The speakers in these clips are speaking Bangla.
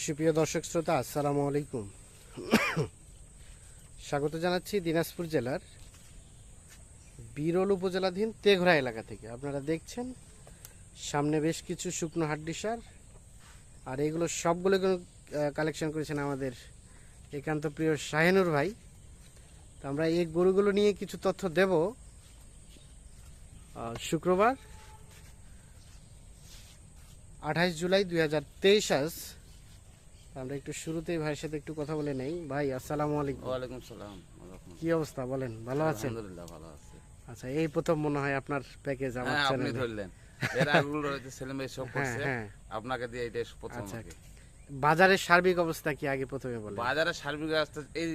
সুপ্রিয় দর্শক শ্রোতা, আসসালামু আলাইকুম। স্বাগত জানাচ্ছি দিনাজপুর জেলার বিরল উপজেলাধীন তেঘরা এলাকা থেকে। আপনারা দেখছেন, সামনে বেশ কিছু শুকনো হাড্ডি সার, আর এগুলো সবগুলো কালেকশন করেছেন আমাদের একান্ত প্রিয় শাহেনুর ভাই। তো আমরা এই গরুগুলো নিয়ে কিছু তথ্য দেব। শুক্রবার আঠাশ জুলাই দুই হাজার তেইশ আজ আমরা একটু শুরুতেই ভাইয়ের সাথে একটু কথা বলে নেই। ভাই আসসালামু আলাইকুম। ওয়ালাইকুম সালাম ওয়ালাইকুম কি অবস্থা? বলেন ভালো আছেন? আলহামদুলিল্লাহ ভালো আছে। আচ্ছা এই প্রথম মনে হয় আপনার প্যাকেজ আমার হ্যাঁ আপনি ধরলেন। এর আগগুলো ছেলে মেয়ে সব হ্যাঁ করছে। হ্যাঁ। আপনাকে দিয়ে এটা প্রথম আচ্ছা। আগে। বাজারের সার্বিক অবস্থা কি আগে প্রথমে বলেন? বাজারে সার্বিক রাস্তা এই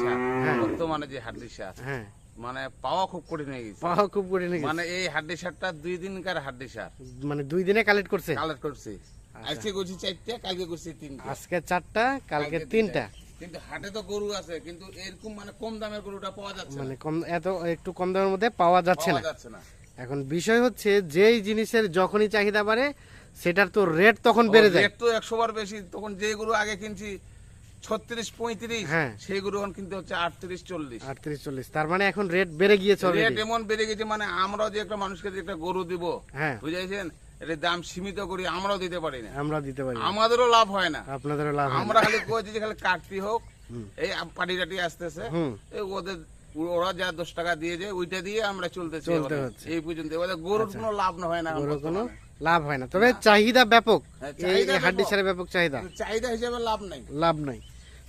সার হ্যাঁ। বর্তমানে যে হাড্ডি সার হ্যাঁ। মানে পাওয়া খুব কঠিন হয়ে গেছে। পাওয়া খুব করে নিয়ে মানে এই হাড্ডি সারটা দুই দিনকার সার মানে দুই দিনে কালেক্ট করছে? কালেক্ট করছি। আজকে করছি চারটে কালকে করছি তিনটে। আজকে চারটা কালকে তিনটা। কিন্তু হাটে তো গরু আছে কিন্তু এরকম মানে কম দামের গরুটা পাওয়া যাচ্ছে মানে কম এত একটু কম দামের মধ্যে পাওয়া যাচ্ছে না। এখন বিষয় হচ্ছে যেই জিনিসের যখনই চাহিদা বাড়ে সেটার তো রেট তখন বেড়ে যায়। রেট তো একশো বার বেশি। তখন যে গরু আগে কিনছি ছত্রিশ পঁয়ত্রিশ হ্যাঁ। সেই গরু এখন কিনতে হচ্ছে আটত্রিশ চল্লিশ। আটত্রিশ চল্লিশ। তার মানে এখন রেট বেড়ে গিয়েছে রেট এমন বেড়ে গেছে মানে আমরাও যে একটা মানুষকে যে একটা গরু দিব হ্যাঁ। বুঝাইছেন? এটার দাম সীমিত করি আমরাও দিতে পারি না। আমরা দিতে পারি আমাদেরও লাভ হয় না। আপনাদেরও লাভ আমরা খালি কয়েছি যে খালি কাটতি হোক এই পাটি টাটি আসতেছে ওদের ওরা যা দশ টাকা দিয়ে যায় ওইটা দিয়ে আমরা চলতে চলতে। হচ্ছে। আচ্ছা। এই পর্যন্ত। গরুর কোনো লাভ না হয় না গরুর কোনো লাভ হয় না। তবে চাহিদা ব্যাপক। হ্যাঁ, এই হাড্ডি ব্যাপক। ব্যাপক চাহিদা। চাহিদা হিসেবে লাভ নাই। লাভ নাই।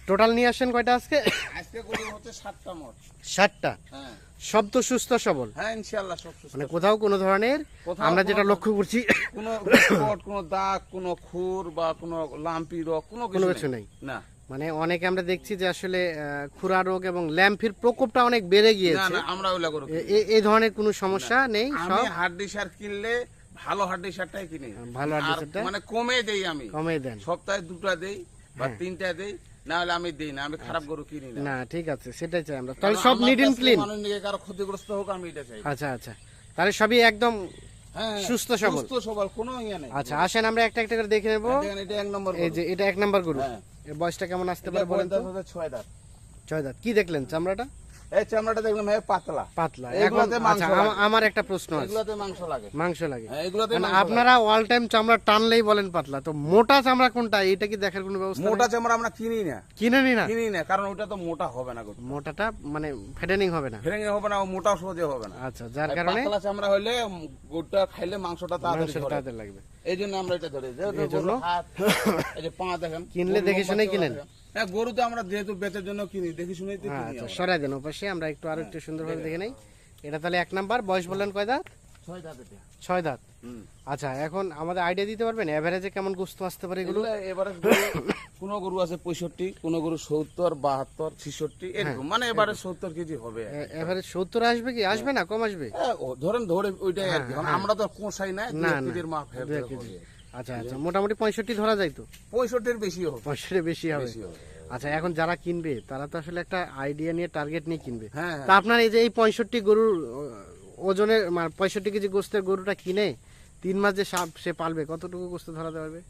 টোটাল নিয়ে আসেন কয়টা আজকে? আজকে গরু হচ্ছে সাতটা মোট। ষাটটা হ্যাঁ। সব তো সুস্থ সবল? হ্যাঁ ইনশাল্লাহ সব সুস্থ। মানে কোথাও কোনো ধরনের আমরা যেটা লক্ষ্য করছি কোনো স্পট কোনো দাগ কোনো খুর বা কোনো লাম্পি রোগ কোনো কিছু নেই। না। মানে অনেকে আমরা দেখছি যে আসলে খুরা রোগ এবং ল্যাম্পির প্রকোপটা অনেক বেড়ে গিয়েছে। না আমরা ওইলা এ- এই ধরনের কোনো সমস্যা নেই আমি সব। হাড্ডি সার কিনলে ভালো হাড্ডি সারটাই কিনি। ভালো হাড্ডি আর সারটা? মানে কমে দেই আমি। কমে দেন। সপ্তাহে দুটা দেই বা হ্যাঁ। তিনটা দেই। না হলে আমি দিই না আমি খারাপ গরু কিনি না। না ঠিক আছে সেটাই চাই আমরা। তাহলে সব আমার এন্ড ক্লিন। মানুষ নিয়ে কারও ক্ষতিগ্রস্ত হোক আমি এটা চাই। আচ্ছা আচ্ছা। তাহলে সবই একদম হ্যাঁ সুস্থ সবল। সুস্থ সবল কোনো ইয়ে নেই। আচ্ছা আসেন আমরা একটা একটা করে দেখে নেব। এটা এক নম্বর এই যে এটা এক নম্বর গরু। হ্যাঁ। এর বয়সটা কেমন আসতে পারে বলেন তো? ছয় দাঁত। ছয় দাঁত। কি দেখলেন চামড়াটা? এই চামড়াটা দেখলাম হ্যাঁ পাতলা। পাতলা। এগুলাতে মাংস আম- লাগে। আমার একটা প্রশ্ন আছে। এগুলাতে মাংস লাগে। মাংস লাগে। এগুলাতে মাংস লাগে। আপনারা অল টাইম চামড়া টানলেই বলেন পাতলা। তো মোটা চামড়া কোনটা? এটা কি দেখার কোনো ব্যবস্থা মোটা চামড়া আমরা কিনি না। কিনে নি? না কিনি না কারণ ওটা তো মোটা হবে না মোটাটা মানে ফেডেনিং হবে না। ফেরেঙ্গে হবে না মোটা সহজে হবে না। আচ্ছা যার কারণে পাতলা চামড়া হলে গরুটা খাইলে মাংসটা তাড়াতাড়ি লাগবে। এই জন্য আমরা এটা ধরি। হাত, এই যে পা দেখেন কিনলে দেখে শুনে কিনেন। হ্যাঁ গরু তো আমরা যেহেতু বেচের জন্য কিনি দেখি শুনেই তো আচ্ছা সরাই দেন ওপাশে আমরা একটু আরও একটু সুন্দরভাবে দেখে নেই। এটা তাহলে এক নাম্বার বয়স বললেন কয় দাঁত? ছয় দাঁত এটা। ছয় দাঁত। আচ্ছা এখন আমাদের আইডিয়া দিতে পারবেন? এভারেজে কেমন গুস্ত আসতে পারে এগুলো? এবারে গরু- কোনো গরু আছে পঁয়ষট্টি কোন গরু সত্তর বাহাত্তর ছিষট্টি হ্যাঁ, এরকম। মানে এবারে সত্তর কেজি হবে এভারেজ সত্তর আসবে কি? আসবে না? কম আসবে? হ্যাঁ, ধরেন ধরে ওইটাই আর কি। আমরা তো কোষাই না না। কেজির মাপ। আচ্ছা আচ্ছা মোটামুটি পঁয়ষট্টি ধরা যায় তো? পঁয়ষট্টির বেশি হবে। পঁয়ষট্টি বেশি হবে। আচ্ছা এখন যারা কিনবে তারা তো আসলে একটা আইডিয়া নিয়ে টার্গেট নিয়ে কিনবে। হ্যাঁ তা আপনার এই যে এই পঁয়ষট্টি গরুর ওজনের মানে পঁয়ষট্টি কেজি গোস্তের গরুটা কিনে তিন মাস যে সাপ- সে পালবে কতটুকু গোস্ত ধরাতে পারবে?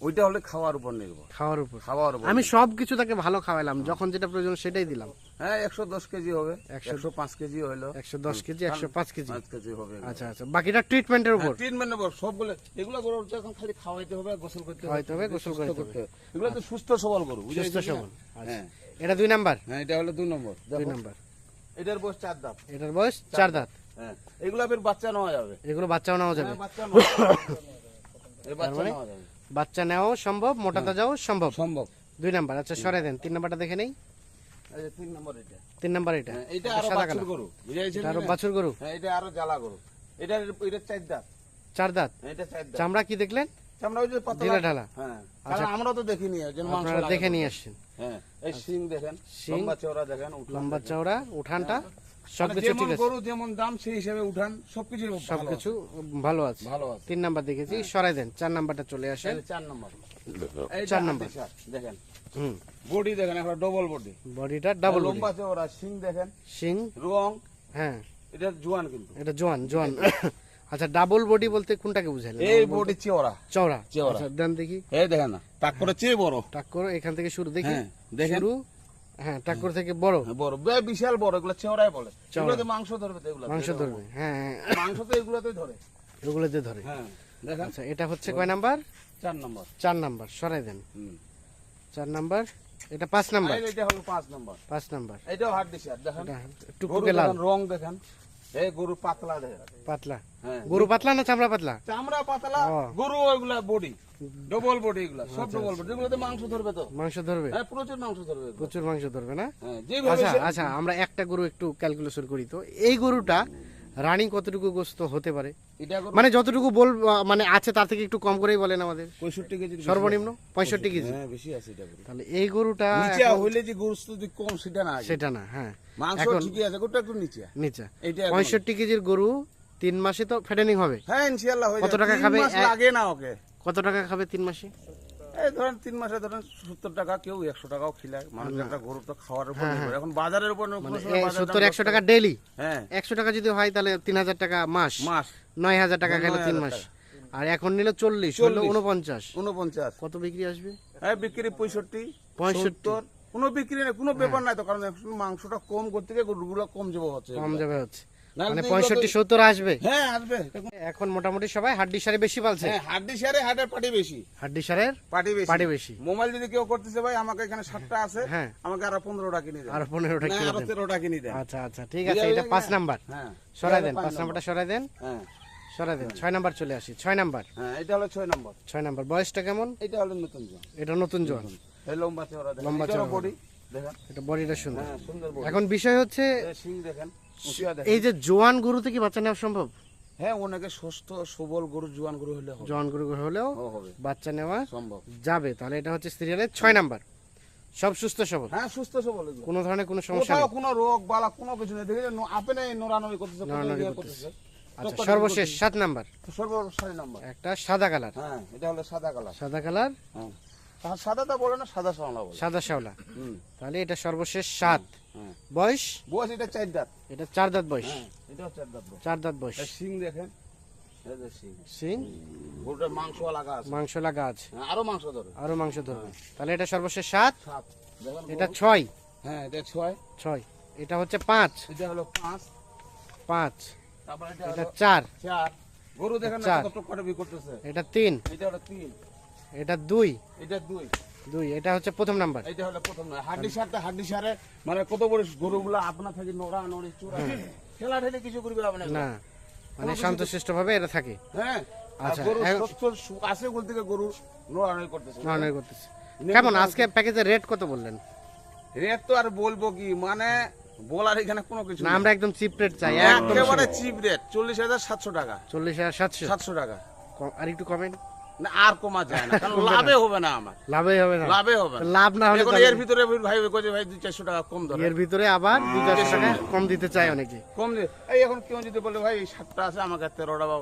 ওইটা হলে খাওয়ার উপর নির্ভর। খাওয়ার উপর। খাওয়ার উপর আমি সবকিছু তাকে ভালো খাওয়ালাম যখন যেটা প্রয়োজন সেটাই দিলাম। হ্যাঁ একশো দশ কেজি হবে একশো- পাঁচ কেজি হলো। একশো দশ কেজি একশো পাঁচ কেজি। পাঁচ কেজি হবে। আচ্ছা আচ্ছা বাকিটা ট্রিটমেন্টের উপর। ট্রিটমেন্ট নেব সবগুলো এগুলো গরু তো এখন খালি খাওয়াইতে হবে গোসল করতে খাওয়াইতে হবে, গোসল করতে হবে। এগুলো তো সুস্থ সবল গরু সুস্থ? সবল আচ্ছা। হ্যাঁ। এটা দুই নাম্বার? হ্যাঁ এটা হলো দুই নম্বর। দুই নাম্বার। এটার বয়স চার দাঁত। এটার বয়স চার দাঁত। হ্যাঁ এগুলো ফের বাচ্চা নেওয়া যাবে। এগুলো বাচ্চাও নেওয়া যাবে। হ্যাঁ, বাচ্চা নেওয়া যাবে। বাচ্চা নেওয়াও সম্ভব মোটা তাজাও সম্ভব। সম্ভব। দুই নাম্বার আচ্ছা সরে দেন তিন নাম্বারটা দেখে নেই? তিন নম্বর এটা। তিন নাম্বার এটা। হ্যাঁ, এটা এটা আরও বাছুর গরু। এটা আরও বাছুর গরু। হ্যাঁ এটা আরও জ্বালা গরু। এটা এটা চার দাঁত। চার দাঁত? হ্যাঁ, এটা চার দাঁত। চামড়া কি দেখলেন? আমরা ওই যে পাতলা ঢালা হ্যাঁ কারণ আমরা তো দেখিনি যে মাংস দেখে নিয়ে আসছেন। হ্যাঁ এই দেখেন লম্বা চওড়া দেখেন লম্বা চওড়া উঠানটা। সবকিছু ঠিক আছে। গরু যেমন দাম সেই হিসাবে উঠান সবকিছু সবকিছু ভালো আছে। আছে, ভালো আছে। তিন নাম্বার দেখেছি সরাই দেন চার নাম্বারটা চলে আসেন। চার নম্বর। চার চার নম্বর। নম্বর দেখেন। হুম। বডি দেখেন একটা ডবল বডি বডিটা ডাবল লম্বা চওড়া শিং দেখেন। সিং রং। হ্যাঁ। এটা জোয়ান কিন্তু। এটা জোয়ান জোয়ান। আচ্ছা ডাবল বডি বলতে কোনটাকে বুঝাইলেন? এই বডি চেওড়া। চওড়া। চওড়া। আচ্ছা দেন দেখি। এই দেখেন না টাক্করে চেয়ে বড়। টাক্কর এখান থেকে শুরু দেখি। হ্যাঁ, দেখেন। হ্যাঁ টাক্কর থেকে বড়। হ্যাঁ, বড়। বিশাল বড় এগুলো চেওড়াই বলে। এগুলোতে মাংস ধরবে তো এগুলো মাংস ধরবে হ্যাঁ হ্যাঁ। মাংস তো এগুলোতে ধরে। এগুলোতে ধরে। হ্যাঁ দেখেন আচ্ছা এটা হচ্ছে কয় নাম্বার? চার নম্বর। চার নাম্বার সরাই দেন। চার নাম্বার এটা পাঁচ নাম্বার। এটা হলো পাঁচ নম্বর। পাঁচ নাম্বার। এটাও হাট আর দেখেন। টুকটুকে লাল। রং দেখেন। এই গরু পাতলা পাতলা। হ্যাঁ। গরু পাতলা না চামড়া পাতলা? চামড়া পাতলা ও। গরু ওইগুলা বডি ডবল বডি এগুলা সব ডবল বডি যেগুলোতে মাংস ধরবে তো। মাংস ধরবে? হ্যাঁ প্রচুর মাংস ধরবে। প্রচুর মাংস ধরবে না? হ্যাঁ আচ্ছা আচ্ছা আমরা একটা গরু একটু ক্যালকুলেশন করি তো। এই গরুটা রানিং কতটুকু গোস্ত হতে পারে? মানে যতটুকু বল মানে আছে তার থেকে একটু কম করেই বলেন আমাদের। পঁয়ষট্টি কেজি সর্বনিম্ন পঁয়ষট্টি কেজি। হ্যাঁ বেশি আছে এটা তাহলে এই গরুটা হইলে যে গুরুত্ব যদি কম সেটা না সেটা না হ্যাঁ। মাংস ঠিকই আছে গরুটা একটু নিচে। পঁয়ষট্টি কেজির গরু তিন মাসে তো হবে। হ্যাঁ ইনশাআল্লাহ হয়ে কত টাকা খাবে? লাগে না ওকে। কত টাকা খাবে তিন মাসে? এই ধরেন তিন মাসে ধরেন সত্তর টাকা কেউ একশো টাকাও খিলায়। মানুষ একটা গরু তো খাওয়ার উপর নির্ভর। এখন বাজারের উপর মানে সত্তর একশো টাকা ডেইলি হ্যাঁ। একশো টাকা যদি হয় তাহলে তিন হাজার টাকা মাস। মাস। নয় হাজার টাকা গেল তিন হাজার মাস। আর এখন নিলে চল্লিশ হলো উনপঞ্চাশ উনপঞ্চাশ কত বিক্রি আসবে? হ্যাঁ বিক্রি পঁয়ষট্টি। 65 সত্তর। কোনো বিক্রি নেই কোনো ব্যাপার নাই তো কারণ মাংসটা কম করতে গিয়ে গরুগুলো কম যাব হচ্ছে। কম যাবে হচ্ছে। মানে পঁয়ষট্টি সত্তর আসবে। হ্যাঁ আসবে। এখন মোটামুটি সবাই হাড্ডি সারে বেশি পালছে। হ্যাঁ হাড্ডি সারে হাটের পাটি বেশি। হাড্ডি সারের পাটি বেশি। পাটি বেশি। মোবাইল যদি কেউ করতেছে ভাই আমাকে এখানে সাতটা আছে হ্যাঁ। আমাকে আরও পনেরোটা কিনে দেন আর পনেরোটা না, কিলো আরও দেন তেরোটা কিনে দেন আচ্ছা আচ্ছা ঠিক আছে এটা পাঁচ নাম্বার। হ্যাঁ সরাই দেন পাঁচ নাম্বারটা সরাই দেন। হ্যাঁ। সরাই দেন ছয় নাম্বার চলে আসি ছয় নাম্বার। হ্যাঁ এটা হলো ছয় নম্বর। ছয় নাম্বার বয়সটা কেমন? এটা হলো নতুন জন। এটা নতুন এই লম্বা চওড়া লম্বা চওড়া। বডি দেখেন। এটা বডিটা সুন্দর। হ্যাঁ সুন্দর বডি। এখন বিষয় হচ্ছে সিং দেখেন। এই যে জোয়ান গরুতে কি বাচ্চা নেওয়া সম্ভব? হ্যাঁ অনেকে সুস্থ সবল গরু জোয়ান গরু হলে জোয়ান গরু হলেও বাচ্চা নেওয়া সম্ভব। যাবে। তাহলে এটা হচ্ছে সিরিয়ালের ছয় নাম্বার। সব সুস্থ সবল? হ্যাঁ সুস্থ সবল কোনো ধরনের কোনো সমস্যা নেই। কোনো রোগ বালা কোনো কিছু নেই। দেখে নড়ানড়ি ইয়ে করতেছে। করতেছে। আচ্ছা সর্বশেষ সাত নাম্বার। সর্বসারি নাম্বার। একটা সাদা কালার। হ্যাঁ এটা হলো সাদা কালার। সাদা কালার। হ্যাঁ। সাদাটা বলে না সাদা সামলা বলে। সাদা শ্যাওলা। তাহলে এটা সর্বশেষ সাত। বয়স? বয়স এটা চার দাঁত। এটা চার দাঁত বয়স। চার দাঁত চার দাঁত বয়স। এর দেখেন। এই যে শিং। সিং গরুটার মাংস লাগা আছে। মাংস লাগা আছে। আরও মাংস ধরে। আরও মাংস ধরবে তাহলে এটা সর্বশেষ সাত। এটা ছয়। হ্যাঁ এটা ছয়। ছয়। এটা হচ্ছে পাঁচ। এটা হলো পাঁচ। পাঁচ। তারপর এটা এটা চার। চার। গরু দেখেন না কত করতেছে। এটা তিন। এটা হলো তিন। এটা দুই? এটা দুই। দুই এটা হচ্ছে প্রথম নাম্বার। এটা হলো প্রথম নয় হাড্ডি সারটা হাড্ডি সারে মানে কত বড় গরুগুলো আপনা থেকে নড়া নড়ি চূড়া খেলা ঠেলে কিছু করবে আপনি না মানে শান্তশিষ্ট ভাবে এটা থাকে। হ্যাঁ আচ্ছা, গরু আছে বলতে গিয়ে গরু নড়া নড়ি করতেছে। নড়ানড়ি করতেছে। কেমন আজকে প্যাকেজের রেট কত বললেন? রেট তো আর বলব কি মানে বলার এখানে কোনো কিছু না আমরা একদম চিপ রেট চাই একেবারে চিপ রেট চল্লিশ হাজার সাতশো টাকা। চল্লিশ হাজার সাতশো। সাতশো টাকা। আর একটু কমেন। না আর কমা যায় না কারণ লাভে হবে না আমার। লাভই হবে না। লাভে হবে লাভ না হলে এর ভিতরে ভাই কইছে ভাই দুই চারশো টাকা কম ধরে। এর ভিতরে আবার দুই চারশো টাকা কম দিতে চায় অনেকে। কম এই এখন কেউ যদি বলে ভাই এই সাতটা আছে আমাকে তেরোটা বা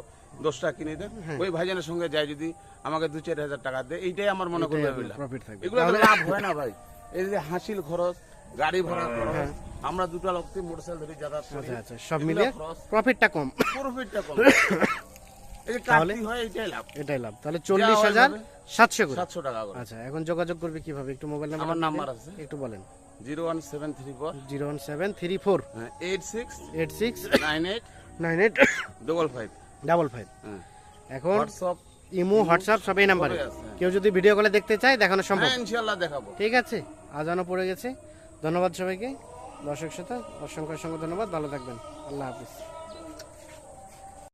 দশটা কিনে দেন। হ্যাঁ। ওই ভাইজানের সঙ্গে যাই যদি আমাকে দু চার হাজার টাকা দেয় এইটাই আমার মনে করবে এগুলো। লাভ হয় না ভাই। এই যে হাসিল খরচ গাড়ি ভাড়া খরচ আমরা দুটো লোক মোটরসাইকেল ধরে যাতায়াত করি। হ্যাঁ। আচ্ছা আচ্ছা সব খরচ। প্রফিটটা কম। প্রফিটটা কম। এটাই লাভ। এটাই লাভ। তাহলে চল্লিশ হয় হাজার ভাবে। সাতশো করে। সাতশো টাকা আচ্ছা এখন যোগাযোগ করবে কীভাবে? একটু মোবাইল নাম্বার নাম্বার আছে। একটু বলেন। Zero one seven three four. Zero one seven three four. Eight six eight six nine eight nine eight double five double five হ্যাঁ। এখন হোয়াটসঅ্যাপ ইমো হোয়াটসঅ্যাপ সব এই নাম্বারে কেউ যদি ভিডিও কলে দেখতে চায় দেখানো সম্ভব। হ্যাঁ দেখাবো। ঠিক আছে? আজানও পড়ে গেছে। ধন্যবাদ সবাইকে। দর্শক সাথে অসংখ্য অসংখ্য ধন্যবাদ। ভালো থাকবেন। আল্লাহ হাফিজ।